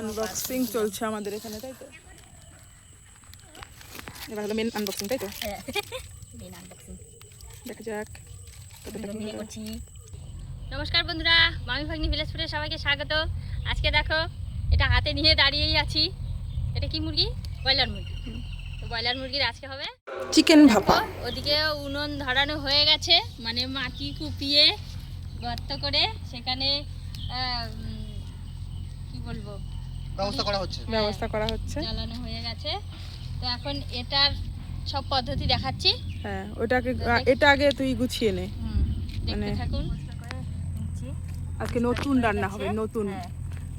Unboxing চলছে আমাদের এখানে তাই তো? এবার হলো মেন আনবক্সিং তাই তো? মেন আনবক্সিং দেখা যাক নমস্কার বন্ধুরা মামি ভাগ্নি ভিলেজ ফুডে সবাইকে স্বাগত। আজকে দেখো এটা হাতে নিয়ে দাঁড়িয়েই আছি। এটা কি মুরগি? ব্রয়লার মুরগি। তো ব্রয়লার মুরগির আজকে হবে চিকেন ভাপা। ওদিকে উনুন ধরানো হয়ে গেছে মানে মাটি কুপিয়ে গর্ত করে সেখানে কি বলব? ব্যবস্থা করা হচ্ছে? ব্যবস্থা করা হচ্ছে। জ্বালানো হয়ে গেছে। তো এখন এটার সব পদ্ধতি দেখাচ্ছি। হ্যাঁ ওটাকে এটা আগে তুই গুছিয়ে নে। মানে-। আজকে নতুন রান্না হবে নতুন। হ্যাঁ।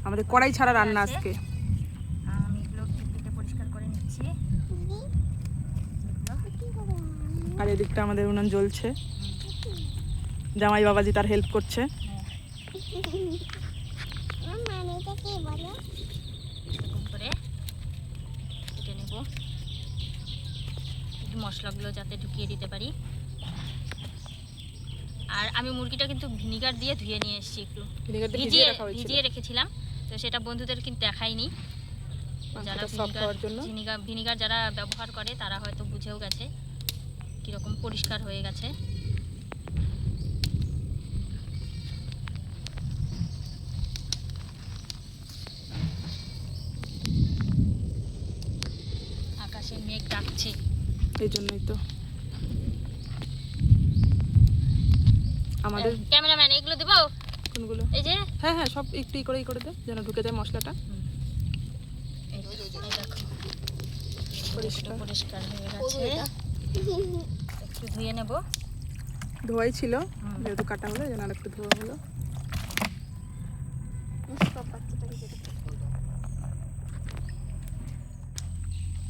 আমাদের কড়াই ছাড়া রান্না আজকে। আমি এগুলো কেটে পরিষ্কার করে নিচ্ছি। এগুলো। আর এদিকটা আমাদের উনান জ্বলছে। জামাই বাবাজি তার হেল্প করছে হ্যাঁ, এরকম করে কেটে নেব একটু মশলাগুলো যাতে ঢুকিয়ে দিতে পারি। আর আমি মুরগিটা কিন্তু ভিনিগার দিয়ে ধুয়ে নিয়ে এসেছি একটু। ভিজিয়ে ভিজিয়ে রেখেছিলাম তো সেটা বন্ধুদের কিন্তু দেখাইনি। যারা ভিনিগার ভিনিগার যারা ব্যবহার করে তারা হয়তো বুঝেও গেছে কীরকম পরিষ্কার হয়ে গেছে। এই জন্যই তো। আমাদের ক্যামেরাম্যান এগুলো দেবো? কোনগুলো? এই যে? হ্যাঁ হ্যাঁ সব একটু ই করেই করে দে যেন ঢুকে যায় মশলাটা। পরিষ্কার। পরিষ্কার হয়ে গেছে। একটু ধুয়ে নেব। ধোয়াই ছিল যেহেতু কাটা হলো যেন আর একটু ধোয়া হলো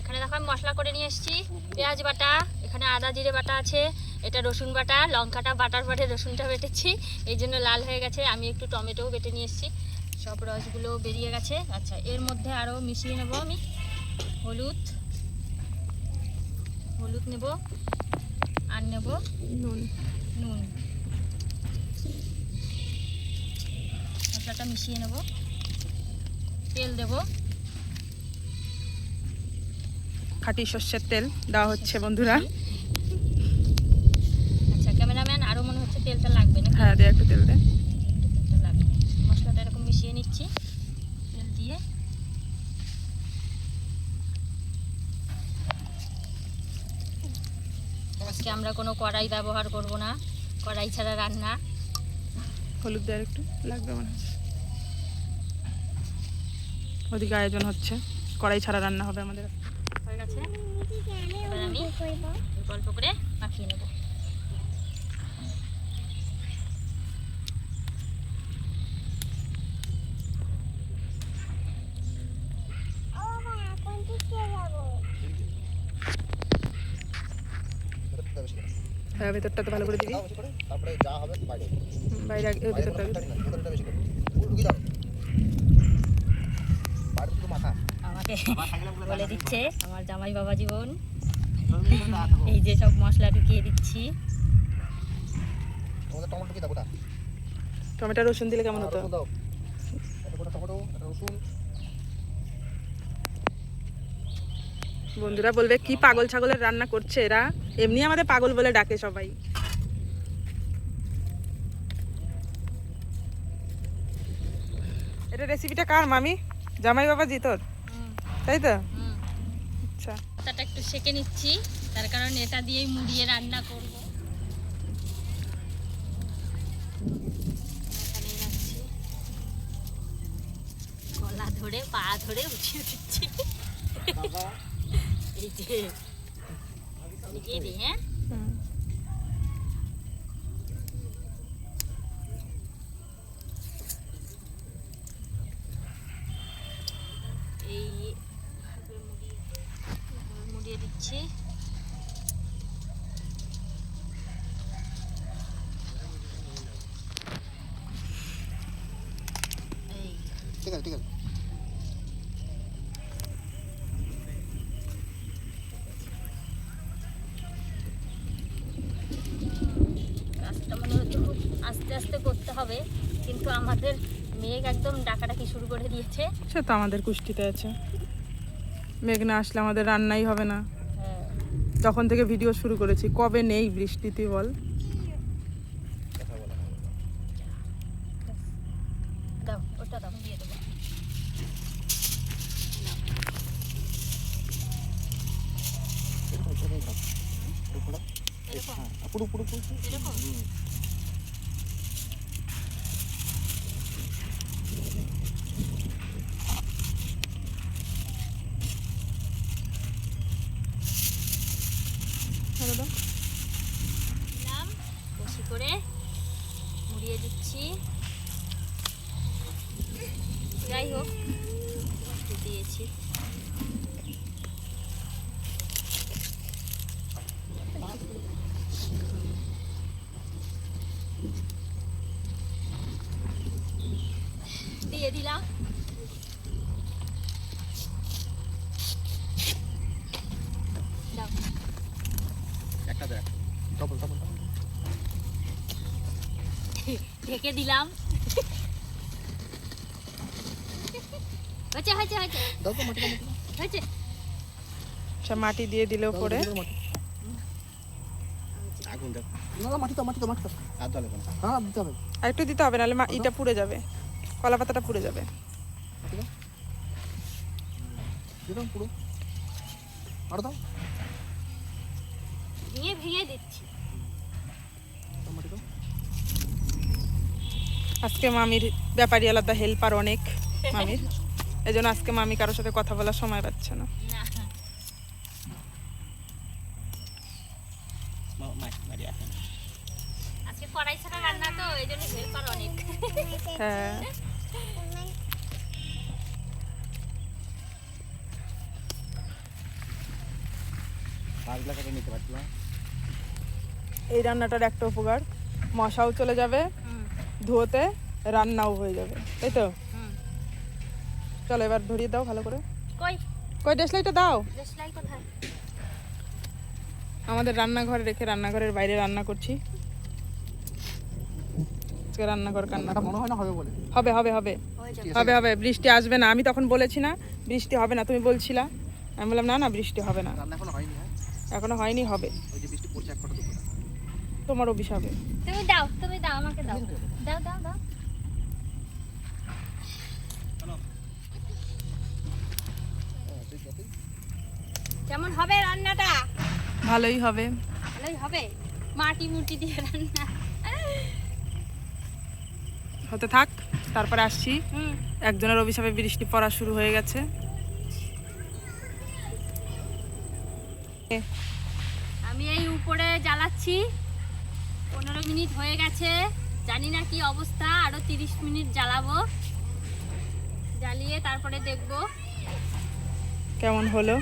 এখানে দেখো আমি মশলা করে নিয়ে এসেছি। পেঁয়াজ বাটা এখানে আদা জিরে বাটা আছে এটা রসুন বাটা লঙ্কাটা বাটার পরে রসুনটা বেটেছি এই জন্য লাল হয়ে গেছে। আমি একটু টমেটোও বেটে নিয়ে এসেছি। সব রসগুলো বেরিয়ে গেছে। আচ্ছা এর মধ্যে আরও মিশিয়ে নেব আমি। হলুদ। হলুদ নেব আর নেব নুন। নুন। মশলাটা মিশিয়ে নেব। তেল দেব। খাঁটি সর্ষের তেল দেওয়া হচ্ছে বন্ধুরা। আচ্ছা ক্যামেরাম্যান আরও মনে হচ্ছে তেলটা লাগবে না হ্যাঁ দে একটু তেল দে। মশলাটা এরকম মিশিয়ে নিচ্ছি। তেল দিয়ে। আজকে আমরা কোনো কড়াই ব্যবহার করব না। কড়াই ছাড়া রান্না। হলুদ দেওয়ার একটু লাগবে মনে হয়। ওদিকে আয়োজন হচ্ছে। কড়াই ছাড়া রান্না হবে আমাদের। হয়ে গেছে এবার আমি গল্প করে মাখিয়ে নেব। হ্যাঁ ভেতরটা তো ভালো করে দিবি। তারপরে যা হবে বাইরে। বাইরে ভেতরটা কোনো কাটি না, ভেতরটা বেশি করে। পুরো ঢুকিয়ে দাও। বাইরে শুধু মাথা। আমাকে বলে দিচ্ছে আমার জামাই বাবা জীবন। এই যে সব মশলা ঢুকিয়ে দিচ্ছি। টমেটো রসুন দিলে কেমন হতো। বন্ধুরা বলবে কি পাগল ছাগলের রান্না করছে এরা? এমনি আমাদের পাগল বলে ডাকে সবাই। এটা রেসিপিটা কার মামি? জামাই বাবাজি তোর? তাই তো? আচ্ছা। একটু সেকে নিচ্ছি তার কারণ এটা দিয়েই মুড়িয়ে রান্না করব। গলা ধরে পা ধরে উঠিয়ে দিচ্ছি। এই যে হ্যাঁ হুম। এই মুড়িয়ে মুড়িয়ে দিচ্ছি ঠিক আছে ঠিক আছে। মনে আস্তে আস্তে করতে হবে কিন্তু আমাদের মেঘ একদম ডাকাডাকি শুরু করে দিয়েছে। সে তো আমাদের কুষ্টিতে আছে। মেঘ না আসলে আমাদের রান্নাই হবে না। যখন থেকে ভিডিও শুরু করেছি। কবে নেই বৃষ্টি তুই বল পুরো পুরো পুরো পুরো। এরকম ভালো দাও। দিলাম বেশি করে মুড়িয়ে দিচ্ছি যাই হোক। দিয়েছি। দিয়ে দিলাম। ঢেকে দিলাম। হয়েছে হয়েছে হয়েছে দাও তো মাটি দাও, মাটি সব মাটি দিয়ে দিলেও দাও, পরে। দাও, মাটি। আগুন দাও না মাটি দাও মাটি দাও মাটি দাও আর দাও না হ্যাঁ দিতে হবে। আর একটু দিতে হবে নাহলে মা- ইটা পুড়ে যাবে। কলা পাতাটা পুড়ে যাবে। দাও পুরো আরও দাও। ভেঙে ভেঙে দিচ্ছি। আজকে মামির ব্যাপারী আলাদা হেল্পার অনেক। মামির। এই জন্য আজকে মামি কারোর সাথে কথা বলার সময় পাচ্ছে না। হ্যাঁ। এই রান্নাটার একটা উপকার মশাও চলে যাবে ধুয়োতে রান্নাও হয়ে যাবে তাই তো। চলো এবার ধরিয়ে দাও ভালো করে। কই? কই ডেসলাইটটা দাও। আমাদের রান্নাঘরে রেখে রান্নাঘরের বাইরে রান্না করছি। আজকে রান্নাঘর কান্না মনে হয় না হবে বলে। হবে হবে হবে। হবে হবে। বৃষ্টি আসবে না। আমি তখন বলেছি না বৃষ্টি হবে না। তুমি বলছিলা। আমি বললাম না না বৃষ্টি হবে না। রান্না এখনও হয়নি হ্যাঁ? হয়নি হবে। ওই যে বৃষ্টি পড়ছে এক তোমার অভিশাপে তুমি দাও তুমি দাও আমাকে দাও। দাও দাও দাও। কেমন হবে রান্নাটা? ভালোই হবে। ভালোই হবে? মাটি মুটি দিয়ে রান্না? হতে থাক তারপরে আসছি। একজনের অভিশাপে বৃষ্টি পড়া শুরু হয়ে গেছে। আমি এই উপরে জ্বালাচ্ছি। পনেরো মিনিট হয়ে গেছে। জানি না কি অবস্থা আরও তিরিশ মিনিট জ্বালাবো। জ্বালিয়ে তারপরে দেখব। কেমন হলো?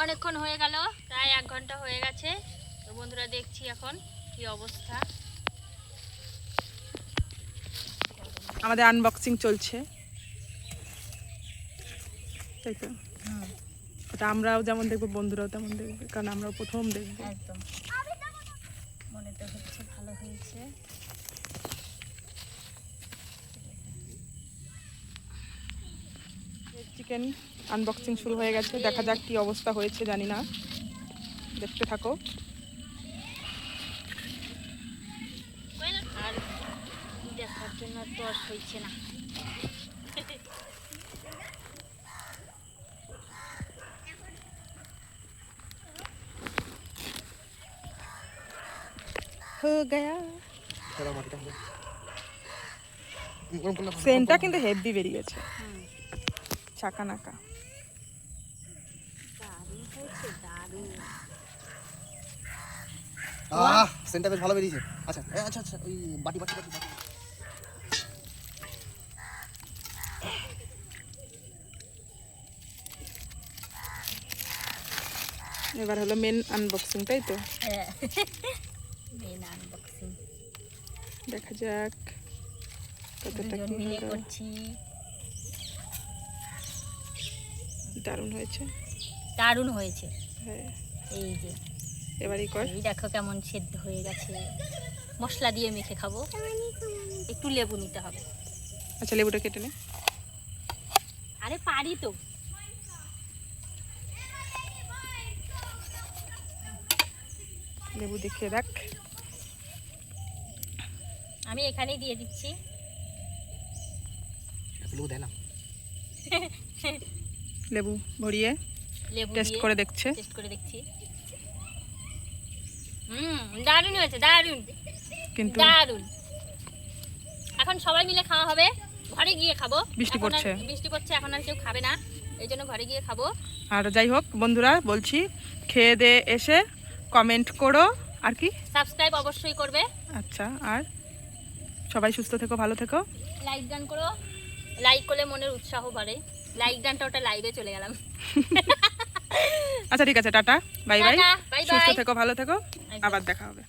অনেকক্ষণ হয়ে গেল প্রায় এক ঘণ্টা হয়ে গেছে। তো বন্ধুরা দেখছি এখন কি অবস্থা। আমাদের আনবক্সিং চলছে। তাই তো? ওটা আমরাও যেমন দেখব বন্ধুরাও তেমন দেখবে কারণ আমরাও প্রথম দেখব। একদম। মনে তো হচ্ছে ভালো হয়েছে। চিকেন আনবক্সিং শুরু হয়ে গেছে। দেখা যাক কি অবস্থা হয়েছে জানি না। দেখতে থাকো। আর দেখার জন্য তো হয়েছে না। সেন্টটা কিন্তু হেভি বেরিয়ে গেছে হুম। চাকা নাকা। আহ বেশ ভালো বেরিয়েছে। আচ্ছা আচ্ছা আচ্ছা ওই বাটি বাটি বাটি বাটি। এবার হলো মেন আনবক্সিং তাই তো? হ্যাঁ মেন আনবক্সিং দেখা যাক কতটা কি করছি। দারুণ হয়েছে। দারুণ হয়েছে। হ্যাঁ। এই যে। এবারই কর। এই দেখো কেমন সেদ্ধ হয়ে গেছে। মশলা দিয়ে মেখে খাব। একটু লেবু নিতে হবে। আচ্ছা লেবুটা কেটে নে। আরে পারি তো। লেবু দেখিয়ে দেখ। আমি এখানেই দিয়ে দিচ্ছি। লেবু লেবু ভরিয়ে টেস্ট করে দেখছে। টেস্ট করে দেখছি। হুম দারুণ হয়েছে দারুণ। কিন্তু দারুণ। এখন সবাই মিলে খাওয়া হবে। ঘরে গিয়ে খাব। বৃষ্টি পড়ছে। বৃষ্টি পড়ছে এখন আর কেউ খাবে না। এই জন্য ঘরে গিয়ে খাব। আর যাই হোক বন্ধুরা বলছি খেয়ে দিয়ে এসে কমেন্ট করো। আর কি? সাবস্ক্রাইব অবশ্যই করবে। আচ্ছা আর সবাই সুস্থ থেকো ভালো থেকো। লাইক গান করো। লাইক করলে মনের উৎসাহ বাড়ে। লাইক গানটা ওটা লাইভে চলে গেলাম। আচ্ছা ঠিক আছে টাটা। বাই বাই সুস্থ থেকো ভালো থেকো। আবার দেখা হবে।